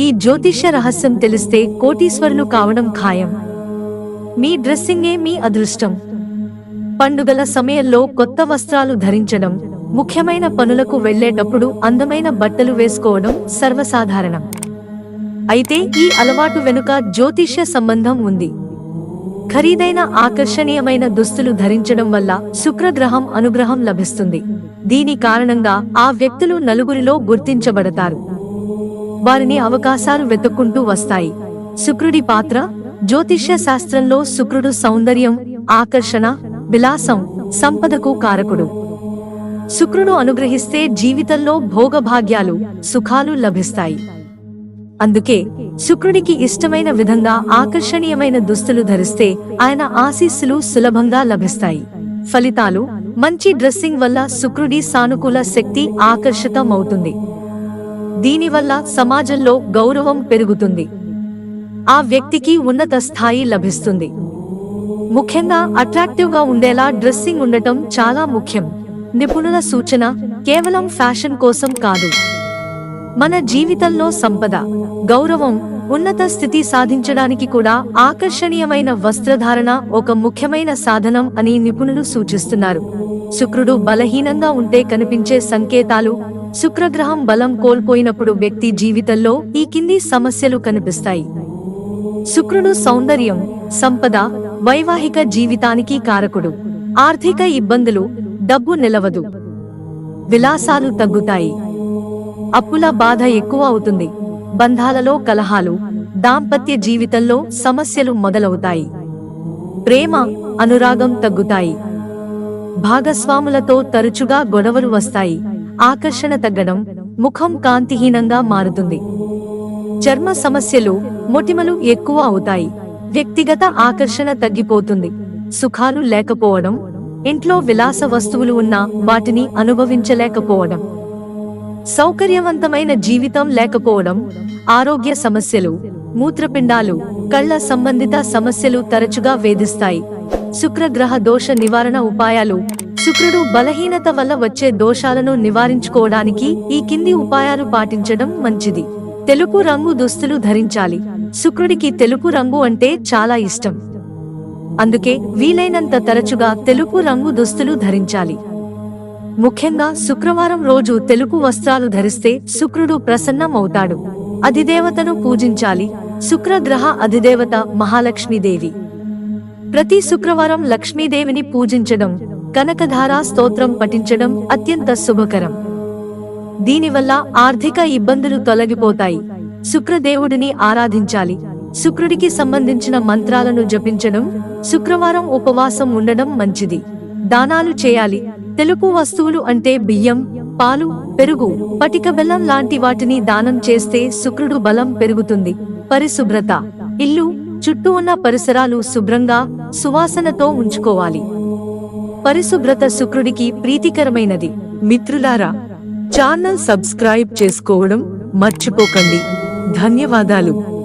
ఈ జ్యోతిష్య రహస్యం తెలిస్తే కోటీశ్వరులు కావడం ఖాయం. మీ డ్రెస్సింగే మీ అదృష్టం. పండుగల సమయంలో కొత్త వస్త్రాలు ధరించడం ముఖ్యమైన పనులకు వెళ్ళేటప్పుడు అందమైన బట్టలు వేసుకోవడం సర్వసాధారణం. అయితే ఈ అలవాటు వెనుక జ్యోతిష్య సంబంధం ఉంది. ఖరీదైన ఆకర్షణీయమైన దుస్తులు ధరించడం వల్ల శుక్రగ్రహం అనుగ్రహం లభిస్తుంది. దీని కారణంగా ఆ వ్యక్తులు నలుగురిలో గుర్తించబడతారు. వారిని అవకాశాలు వెతుక్కుంటూ వస్తాయి. శుక్రుడి పాత్ర జ్యోతిష్య శాస్త్రంలో శుక్రుడు సౌందర్యం ఆకర్షణ విలాసం సంపదకు కారకుడు. శుక్రుడు అనుగ్రహిస్తే జీవితంలో భోగభాగ్యాలు సుఖాలు లభిస్తాయి. అందుకే శుక్రుడికి ఇష్టమైన విధంగా ఆకర్షణీయమైన దుస్తులు ధరిస్తే ఆయన ఆశీస్సులు సులభంగా లభిస్తాయి. ఫలితాలు మంచి డ్రెస్సింగ్ వల్ల శుక్రుడి సానుకూల శక్తి ఆకర్షితమవుతుంది. దీనివల్ల సమాజంలో గౌరవం పెరుగుతుంది. ఆ వ్యక్తికి ఉన్నత స్థాయి లభిస్తుంది. ముఖ్యంగా అట్రాక్టివ్గా ఉండేలా డ్రెస్సింగ్ ఉండటం చాలా ముఖ్యం. నిపుణుల సూచన కేవలం ఫ్యాషన్ కోసం కాదు. మన జీవితంలో సంపద గౌరవం ఉన్నత స్థితి సాధించడానికి కూడా ఆకర్షణీయమైన వస్త్రధారణ ఒక ముఖ్యమైన సాధనం అని నిపుణులు సూచిస్తున్నారు. శుక్రుడు బలహీనంగా ఉంటే కనిపించే సంకేతాలు శుక్రగ్రహం బలం కోల్పోయినప్పుడు వ్యక్తి జీవితంలో ఈ కింది సమస్యలు కనిపిస్తాయి. శుక్రుడు సౌందర్యం సంపద వైవాహిక జీవితానికి కారకుడు. ఆర్థిక ఇబ్బందులు డబ్బు నిలవదు. విలాసాలు తగ్గుతాయి. అప్పుల బాధ ఎక్కువ అవుతుంది. బంధాలలో కలహాలు దాంపత్య జీవితంలో సమస్యలు మొదలవుతాయి. ప్రేమ అనురాగం తగ్గుతాయి. భాగస్వాములతో తరచుగా గొడవలు వస్తాయి. ఆకర్షణ తగ్గడం ముఖం కాంతిహీనంగా మారుతుంది. చర్మ సమస్యలు మొటిమలు ఎక్కువ అవుతాయి. వ్యక్తిగత ఆకర్షణ తగ్గిపోతుంది. సుఖాలు లేకపోవడం ఇంట్లో విలాస వస్తువులు ఉన్నా వాటిని అనుభవించలేకపోవడం. సౌకర్యవంతమైన జీవితం లేకపోవడం ఆరోగ్య సమస్యలు మూత్రపిండాలు కళ్ళ సంబంధిత సమస్యలు తరచుగా వేధిస్తాయి. శుక్రగ్రహ దోష నివారణ ఉపాయాలు శుక్రుడు బలహీనత వల్ల వచ్చే దోషాలను నివారించుకోవడానికి ఈ కింది ఉపాయాలు పాటించడం మంచిది. తెలుపు రంగు దుస్తులు ధరించాలి. శుక్రుడికి తెలుపు రంగు అంటే చాలా ఇష్టం. అందుకే వీలైనంత తరచుగా తెలుపు రంగు దుస్తులు ధరించాలి. ముఖ్యంగా శుక్రవారం రోజు తెలుపు వస్త్రాలు ధరిస్తే శుక్రుడు ప్రసన్నం అవుతాడు అధిదేవతను పూజించాలి. శుక్రగ్రహ అధిదేవత మహాలక్ష్మీదేవి. ప్రతి శుక్రవారం లక్ష్మీదేవిని పూజించడం కనకధారా స్తోత్రం పఠించడం అత్యంత శుభకరం. దీనివల్ల ఆర్థిక ఇబ్బందులు తొలగిపోతాయి. శుక్రదేవుడిని ఆరాధించాలి. శుక్రుడికి సంబంధించిన మంత్రాలను జపించడం శుక్రవారం ఉపవాసం ఉండడం మంచిది. దానాలు చేయాలి. తెలుపు వస్తువులు అంటే బియ్యం పాలు పెరుగు పటిక బెల్లం లాంటి వాటిని దానం చేస్తే శుక్రుడు బలం పెరుగుతుంది. పరిశుభ్రత. ఇల్లు చుట్టూ ఉన్న పరిసరాలు శుభ్రంగా సువాసనతో ఉంచుకోవాలి. పరిశుభ్రత శుక్రుడికి ప్రీతికరమైనది. మిత్రులారా ఛానల్ సబ్స్క్రైబ్ చేసుకోవడం మర్చిపోకండి. ధన్యవాదాలు.